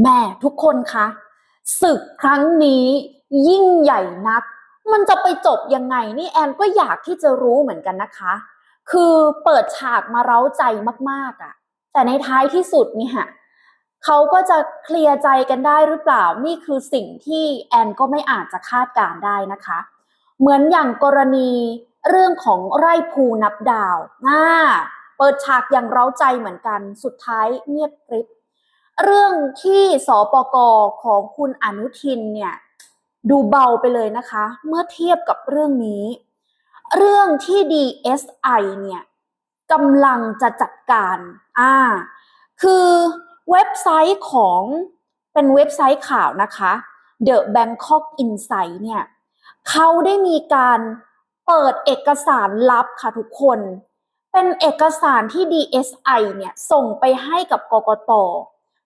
แม่ทุกคนคะศึกครั้งนี้ยิ่งใหญ่นัก มันจะไปจบยังไงนี่แอนก็อยากที่จะรู้เหมือนกันนะคะ คือเปิดฉากมาเร้าใจมากๆอะ่ะ แต่ในท้ายที่สุดเนี่ยเขาก็จะเคลียร์ใจกันได้หรือเปล่า นี่คือสิ่งที่แอนก็ไม่อาจจะคาดการได้นะคะ เหมือนอย่างกรณีเรื่องของไร่ภูนับดาวน่าเปิดฉากอย่างเร้าใจเหมือนกัน สุดท้ายเงียบกริบ เรื่องที่สปกของคุณอนุทินเนี่ยดูเบาไปเลยนะคะ เมื่อเทียบกับเรื่องนี้ เรื่องที่ DSI เนี่ยกำลังจะจัดการอ่าคือเว็บไซต์ของเป็นเว็บไซต์ข่าวนะคะ The Bangkok Insight เนี่ยเขาได้มีการเปิดเอกสารลับค่ะทุกคน เป็นเอกสารที่ DSI เนี่ยส่งไปให้กับกกต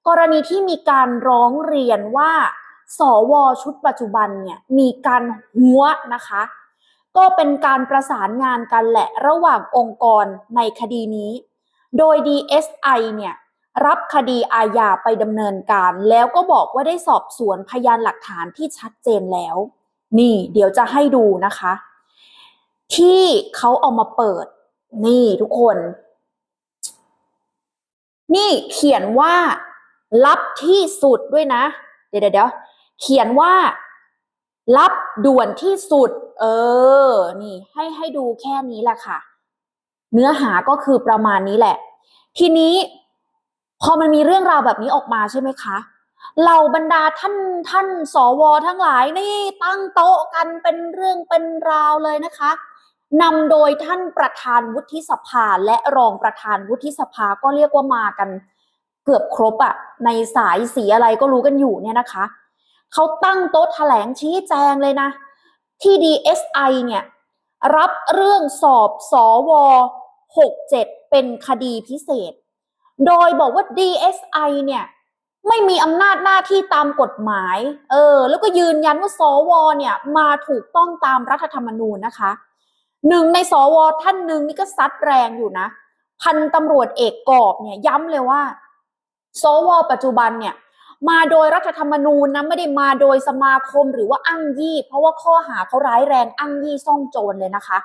กรณีที่มีการร้องเรียนว่า สวชุดปัจจุบันเนี่ยมีการหัวนะคะ ก็เป็นการประสานงานกันแหละระหว่างองค์กรในคดีนี้ โดย DSI เนี่ยรับคดีอาญาไปดำเนินการ แล้วก็บอกว่าได้สอบสวนพยานหลักฐานที่ชัดเจนแล้ว นี่เดี๋ยวจะให้ดูนะคะ ที่เขาเอามาเปิด นี่ทุกคน นี่เขียนว่า ลับที่สุดด้วยนะ เดี๋ยวเดี๋ยวเขียนว่า ลับด่วนที่สุด เออ นี่ ให้ให้ดูแค่นี้แหละค่ะ เนื้อหาก็คือประมาณนี้แหละ ทีนี้ พอมันมีเรื่องราวแบบนี้ออกมาใช่ไหมคะเหล่าบรรดาท่านท่านสวทั้งหลายนี่ตั้งโต๊ะกันเป็นเรื่องเป็นราวเลยนะคะนำโดยท่านประธานวุฒิสภาและรองประธานวุฒิสภาก็เรียกว่ามากัน เกือบครบอะในสายสีอะไรก็รู้กันอยู่เนี่ยนะคะเขาตั้งโต๊ะแถลงชี้แจงเลยนะ ที่ DSI เนี่ย รับเรื่องสอบสว67 เป็นคดีพิเศษ โดยบอกว่า DSI เนี่ย ไม่มีอำนาจหน้าที่ตามกฎหมาย เออ แล้วก็ยืนยันว่าสวเนี่ย มาถูกต้องตามรัฐธรรมนูญนะคะ หนึ่งในสวท่านหนึ่งนี่ก็ซัดแรงอยู่นะ พันตำรวจเอกกอบเนี่ยย้ำเลยว่า สวปัจจุบันเนี่ยมาโดยรัฐธรรมนูญนะไม่ได้มาโดยสมาคมหรือว่าอ้างยี่ เพราะว่าข้อหาเขาร้ายแรงอ้างยี่ซ่องโจรเลยนะคะ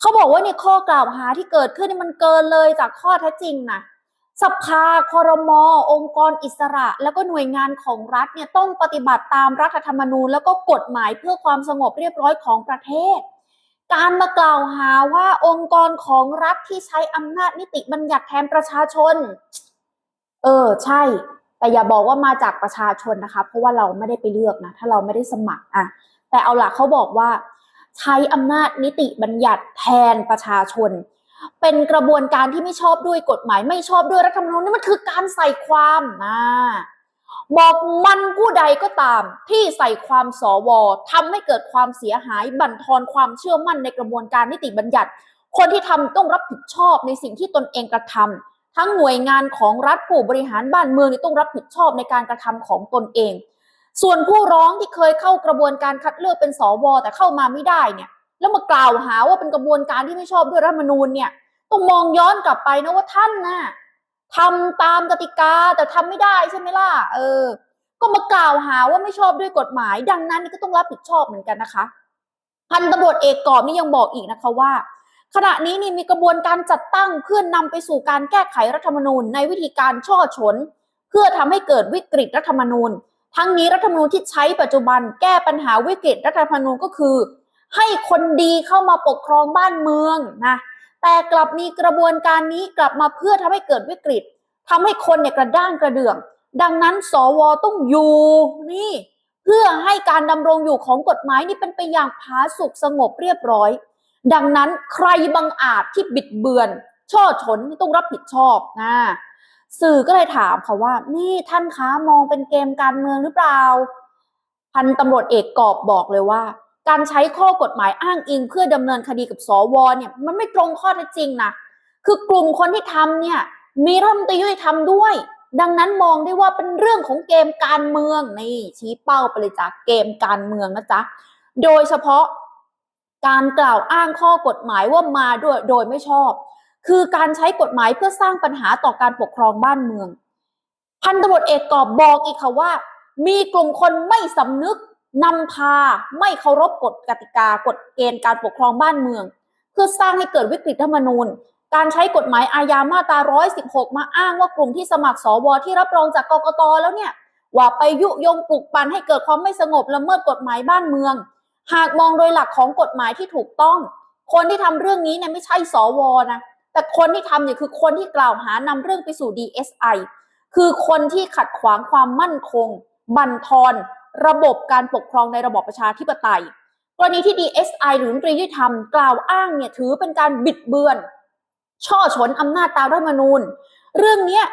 เขาบอกว่าเนี่ยข้อกล่าวหาที่เกิดขึ้นนี่มันเกินเลยจากข้อเท็จจริงนะสภาคอรมอองค์กรอิสระ แล้วก็หน่วยงานของรัฐเนี่ยต้องปฏิบัติตามรัฐธรรมนูญ แล้วก็กฎหมายเพื่อความสงบเรียบร้อยของประเทศ การมากล่าวหาว่าองค์กรของรัฐที่ใช้อำนาจนิติบัญญัติแทนประชาชน เออใช่ แต่อย่าบอกว่ามาจากประชาชนนะคะ เพราะว่าเราไม่ได้ไปเลือกนะ ถ้าเราไม่ได้สมัครอะแต่เอาละเขาบอกว่า ใช้อำนาจนิติบัญญัติแทนประชาชน เป็นกระบวนการที่ไม่ชอบด้วยกฎหมาย ไม่ชอบด้วยรัฐธรรมนูญนี่มันคือการใส่ความนะบอกมันผู้ใดก็ตาม ที่ใส่ความสวทำให้เกิดความเสียหาย บั่นทอนความเชื่อมั่นในกระบวนการนิติบัญญัติ คนที่ทำต้องรับผิดชอบในสิ่งที่ตนเองกระทำ ทั้งหน่วยงานของรัฐผู้บริหารบ้านเมืองต้องรับผิดชอบในการกระทำของตนเอง ส่วนผู้ร้องที่เคยเข้ากระบวนการคัดเลือกเป็นสวแต่เข้ามาไม่ได้เนี่ย แล้วมากล่าวหาว่าเป็นกระบวนการที่ไม่ชอบด้วยรัฐธรรมนูญเนี่ย ต้องมองย้อนกลับไปนะว่าท่านน่ะทำตามกติกาแต่ทำไม่ได้ใช่ไหมล่ะเออ ก็มากล่าวหาว่าไม่ชอบด้วยกฎหมาย ดังนั้นก็ต้องรับผิดชอบเหมือนกันนะคะพันตำรวจเอกกอบนี่ยังบอกอีกนะคะว่า ขณะนี้นี่มีกระบวนการจัดตั้งเพื่อนนำไปสู่การแก้ไขรัฐธรรมนูญ ในวิธีการช่อฉน เพื่อทำให้เกิดวิกฤตรัฐธรรมนูญ ทั้งนี้รัฐธรรมนูญที่ใช้ปัจจุบันแก้ปัญหาวิกฤตรัฐธรรมนูญก็คือ ให้คนดีเข้ามาปกครองบ้านเมืองนะแต่กลับมีกระบวนการนี้กลับมาเพื่อทำให้เกิดวิกฤตทำให้คนเนี่ยกระด้างกระเดื่อง ดังนั้นสวต้องอยู่นี่ เพื่อให้การดำรงอยู่ของกฎหมายนี่เป็นไปอย่างผาสุกสงบเรียบร้อย ดังนั้นใครบังอาจที่บิดเบือน ช่อฉนต้องรับผิดชอบนะสื่อก็เลยถามค่ะว่า นี่ท่านคะมองเป็นเกมการเมืองหรือเปล่า พันตำรวจเอกกอบบอกเลยว่า การใช้ข้อกฎหมายอ้างอิงเพื่อดำเนินคดีกับสวเนี่ย มันไม่ตรงข้อเท็จจริงนะคือกลุ่มคนที่ทำเนี่ย มีรัฐมนตรียุติธรรมด้วย ดังนั้นมองได้ว่าเป็นเรื่องของเกมการเมืองนี่ชี้เป้าไปเลยจ้ะเกมการเมืองนะจ๊ะโดยเฉพาะ การกล่าวอ้างข้อกฎหมายว่ามาด้วยโดยไม่ชอบ คือการใช้กฎหมายเพื่อสร้างปัญหาต่อการปกครองบ้านเมือง พันตำรวจเอกกอบบอกอีกค่ะว่า มีกลุ่มคนไม่สำนึกนำพาไม่เคารพกฎกติกากฎเกณฑ์การปกครองบ้านเมือง เพื่อสร้างให้เกิดวิกฤตธรรมนูญ การใช้กฎหมายอาญามาตรา 116 มาอ้างว่ากลุ่มที่สมัครสวที่รับรองจากกกตแล้วเนี่ยว่าไปยุยงปลุกปั่นให้เกิดความไม่สงบละเมิดกฎหมายบ้านเมือง หากมองโดยหลักของกฎหมายที่ถูกต้อง คนที่ทำเรื่องนี้เนี่ยไม่ใช่สวนะ แต่คนที่ทำเนี่ยคือคนที่กล่าวหานำเรื่องไปสู่ DSI คือคนที่ขัดขวางความมั่นคง บั่นทอนระบบการปกครองในระบอบประชาธิปไตย กรณีที่ DSI หรือรัฐมตรียุติธรรมกล่าวอ้างเนี่ยถือเป็นการบิดเบือน ช่อฉนอำนาจตามรัฐธรรมนูญ เรื่องเนี้ย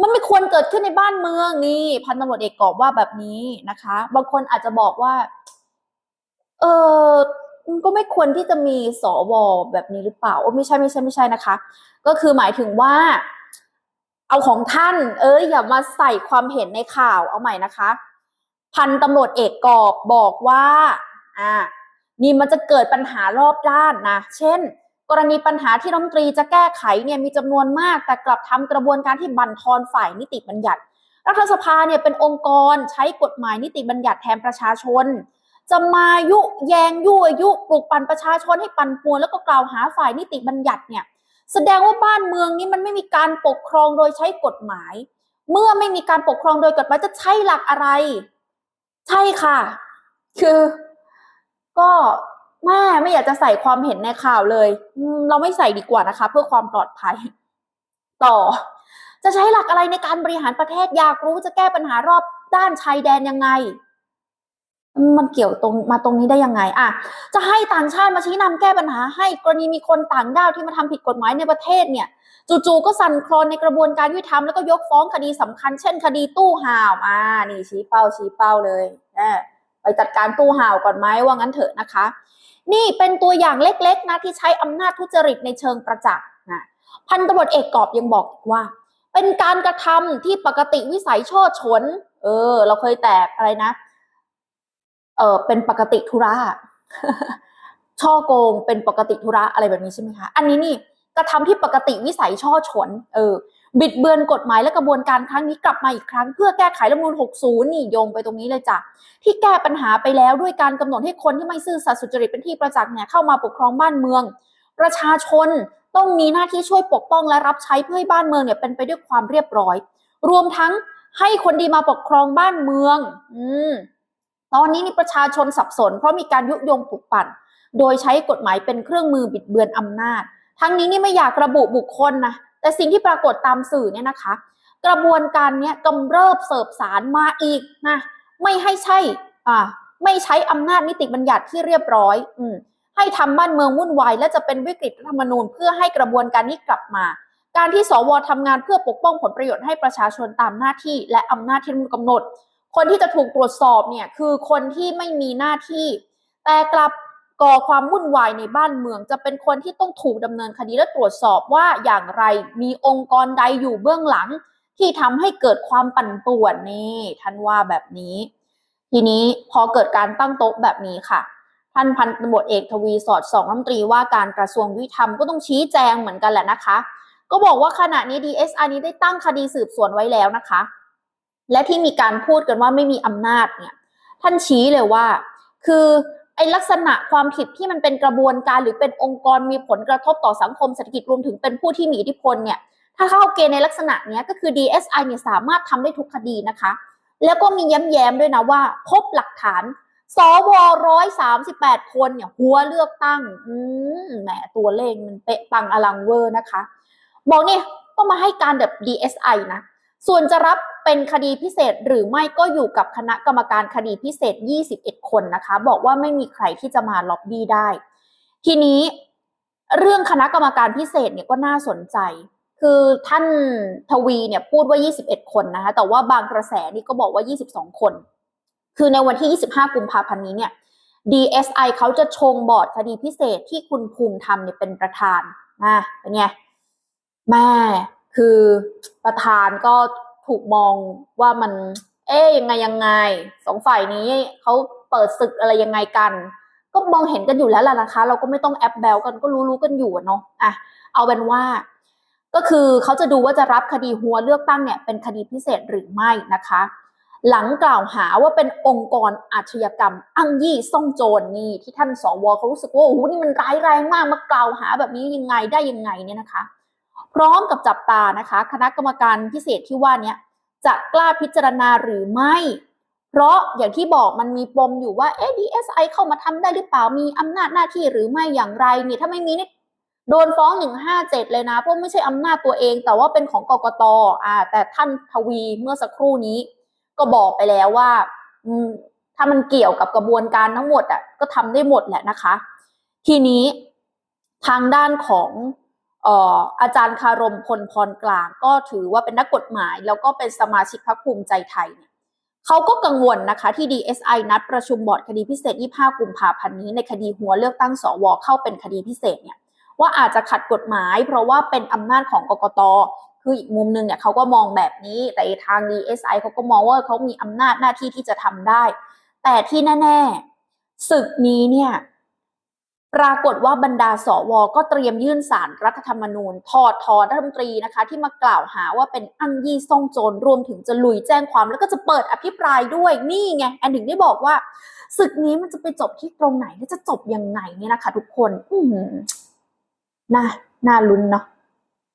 มันไม่ควรเกิดขึ้นในบ้านเมืองนี่พันตำรวจเอกกอบว่าแบบนี้นะคะ บางคนอาจจะบอกว่า เออมันก็ไม่ควรที่จะมีสวแบบนี้หรือเปล่าโอ้ไม่ใช่ไม่ใช่ไม่ใช่นะคะ ก็คือหมายถึงว่า เอาของท่าน เอ้ยอย่ามาใส่ความเห็นในข่าวเอาใหม่นะคะ พันตำรวจเอกกอบบอกว่าอ่านี่มันจะเกิดปัญหารอบด้านนะ เช่น กรณีปัญหาที่รัฐมนตรีจะแก้ไขเนี่ยมีจำนวนมาก แต่กลับทำกระบวนการที่บั่นทอนฝ่ายนิติบัญญัติ รัฐสภาเนี่ยเป็นองค์กรใช้กฎหมายนิติบัญญัติแทนประชาชน จะมายุแยงยั่วยุปลุกปั่นประชาชนให้ปั่นป่วนแล้วก็กล่าวหาฝ่ายนิติบัญญัติเนี่ยแสดงว่าบ้านเมืองนี้มันไม่มีการปกครองโดยใช้กฎหมาย เมื่อไม่มีการปกครองโดยกฎหมายจะใช้หลักอะไร ใช่ค่ะ คือ ก็แม่ไม่อยากจะใส่ความเห็นในข่าวเลยเราไม่ใส่ดีกว่านะคะ เพื่อความปลอดภัย ต่อ จะใช้หลักอะไรในการบริหารประเทศอยากรู้จะแก้ปัญหารอบด้านชายแดนยังไง มันเกี่ยวตรงมาตรงนี้ได้ยังไงอะจะให้ต่างชาติมาชี้นำแก้ปัญหา ให้กรณีมีคนต่างด้าวที่มาทำผิดกฎหมายในประเทศเนี่ย จู่ๆก็สั่นคลอนในกระบวนการยุติธรรมแล้วก็ยกฟ้องคดีสำคัญ เช่น คดีตู้ห่าวอ่านี่ชี้เป้าชี้เป้าเลยแน่ไปจัดการตู้ห่าวก่อนไหมว่างั้นเถอะนะคะ นี่เป็นตัวอย่างเล็กๆนะที่ใช้อำนาจทุจริตในเชิงประจักษ์นะพันตำรวจเอกกอบยังบอกอีกว่า เป็นการกระทำที่ปกติวิสัยช่อฉน เออ เราเคยแตกอะไรนะ เออเป็นปกติธุระช่อโกงเป็นปกติธุระอะไรแบบนี้ใช่ไหมคะ อันนี้นี่กระทำที่ปกติวิสัยช่อฉนเออบิดเบือนกฎหมายและกระบวนการครั้งนี้กลับมาอีกครั้ง เพื่อแก้ไขรัฐมนูญ60 นี่โยงไปตรงนี้เลยจ้ะที่แก้ปัญหาไปแล้วด้วยการกำหนดให้คนที่ไม่ซื่อสัตย์สุจริตเป็นที่ประจักษ์เนี่ยเข้ามาปกครองบ้านเมือง ประชาชนต้องมีหน้าที่ช่วยปกป้องและรับใช้เพื่อให้บ้านเมืองเนี่ยเป็นไปด้วยความเรียบร้อย รวมทั้งให้คนดีมาปกครองบ้านเมือง อืม ตอนนี้นี่ประชาชนสับสน เพราะมีการยุยงปลุกปั่น โดยใช้กฎหมายเป็นเครื่องมือบิดเบือนอำนาจ ทั้งนี้นี่ไม่อยากระบุบุคคลนะแต่สิ่งที่ปรากฏตามสื่อเนี่ยนะคะ กระบวนการเนี้ยกำเริบเสิบสารมาอีกนะไม่ให้ใช่อ่าไม่ใช้อำนาจนิติบัญญัติที่เรียบร้อยอืมให้ทำบ้านเมืองวุ่นวายและจะเป็นวิกฤตรัฐธรรมนูญเพื่อให้กระบวนการนี้กลับมา การที่สวทำงานเพื่อปกป้องผลประโยชน์ให้ประชาชนตามหน้าที่ และอำนาจที่รัฐธรรมนูญกำหนด คนที่จะถูกตรวจสอบเนี่ยคือคนที่ไม่มีหน้าที่ แต่กลับก่อความวุ่นวายในบ้านเมือง จะเป็นคนที่ต้องถูกดำเนินคดีและตรวจสอบว่าอย่างไรมีองค์กรใดอยู่เบื้องหลัง ที่ทำให้เกิดความปั่นป่วนนี่ท่านว่าแบบนี้ ทีนี้พอเกิดการตั้งโต๊ะแบบนี้ค่ะท่านพันตำรวจเอกทวีสอดสองรัฐมนตรีว่าการกระทรวงยุติธรรมก็ต้องชี้แจงเหมือนกันแหละนะคะ ก็บอกว่าขณะนี้ DSI นี้ได้ตั้งคดีสืบสวนไว้แล้วนะคะ และที่มีการพูดกันว่าไม่มีอำนาจเนี่ย ท่านชี้เลยว่า คือไอลักษณะความผิดที่มันเป็นกระบวนการหรือเป็นองค์กรมีผลกระทบต่อสังคมเศรษฐกิจรวมถึงเป็นผู้ที่มีอิทธิพลเนี่ย ถ้าเข้าเกณฑ์ในลักษณะเนี้ยก็คือ DSI เนี่ยสามารถทำได้ทุกคดีนะคะ แล้วก็มีย้ำแย้มด้วยนะว่า พบหลักฐานสวร้อยสามสิบแปดคนเนี่ยหัวเลือกตั้ง อืมแหมตัวเลขมันเป๊ะปังอลังเวอร์นะคะ บอกเนี่ยก็มาให้การแบบ DSI นะ ส่วนจะรับเป็นคดีพิเศษหรือไม่ก็อยู่กับคณะกรรมการคดีพิเศษ 21 คนนะคะ บอกว่าไม่มีใครที่จะมาล็อบบี้ได้ ทีนี้เรื่องคณะกรรมการพิเศษเนี่ยก็น่าสนใจ คือท่านทวีเนี่ยพูดว่า 21 คนนะคะ แต่ว่าบางกระแสนี่ก็บอกว่า 22 คน คือในวันที่ 25 กุมภาพันธ์นี้เนี่ย DSI เขาจะชงบอร์ดคดีพิเศษที่คุณภูมิธรรมเนี่ยเป็นประธานนะเป็นไงแม่ คือประธานก็ถูกมองว่ามัน เอ๊ยยังไงยังไงสองฝ่ายนี้เขาเปิดศึกอะไรยังไงกัน ก็มองเห็นกันอยู่แล้วล่ะนะคะ เราก็ไม่ต้องแอปแบลกันก็รู้ๆกันอยู่อะเนาะอะเอาเป็นว่า ก็คือเขาจะดูว่าจะรับคดีหัวเลือกตั้งเนี่ยเป็นคดีพิเศษหรือไม่นะคะ หลังกล่าวหาว่าเป็นองค์กรอาชญากรรมอ้างยี่ซ่องโจรนี่ที่ท่านสวเขารู้สึกว่าโอ้โหนี่มันร้ายแรงมากมากล่าวหาแบบนี้ยังไงได้ยังไงเนี่ยนะคะ พร้อมกับจับตานะคะ คณะกรรมการพิเศษที่ว่านี้จะกล้าพิจารณาหรือไม่ เพราะอย่างที่บอกมันมีปมอยู่ว่าเอ๊ะ DSI เข้ามาทำได้หรือเปล่ามีอำนาจหน้าที่หรือไม่อย่างไรเนี่ยถ้าไม่มีนี่โดนฟ้อง 157 เลยนะ เพราะไม่ใช่อำนาจตัวเอง แต่ว่าเป็นของกกตอ่า แต่ท่านทวีเมื่อสักครู่นี้ ก็บอกไปแล้วว่าถ้ามันเกี่ยวกับกระบวนการทั้งหมดอะก็ทำได้หมดแหละนะคะ ทีนี้ทางด้านของ อาจารย์คารมพลพรกลาง ก็ถือว่าเป็นนักกฎหมาย แล้วก็เป็นสมาชิกพรรคภูมิใจไทยเนี่ยเขาก็กังวลนะคะที่ DSI นัดประชุมบอร์ดคดีพิเศษ 25 กุมภาพันธ์นี้ในคดีหัวเลือกตั้งสวเข้าเป็นคดีพิเศษเนี่ยว่าอาจจะขัดกฎหมาย เพราะว่าเป็นอำนาจของกกตคืออีกมุมหนึงเนี่ยเขาก็มองแบบนี้แต่ทาง DSI เขาก็มองว่าเขามีอำนาจหน้าที่ที่จะทำได้ แต่ที่แน่ๆศึกนี้เนี่ย ปรากฏว่าบรรดาสวก็เตรียมยื่นสารรัฐธรรมนูญถอดถอนรัฐมนตรีนะคะ ที่มากล่าวหาว่าเป็นอ้งยี่ซ่องโจรรวมถึงจะลุยแจ้งความ แล้วก็จะเปิดอภิปรายด้วยนี่ไงแอนถึงได้บอกว่าศึกนี้มันจะไปจบที่ตรงไหนและจะจบยังไงเนี่ยนะคะ ทุกคน อืมน่าน่าลุ้นเนาะ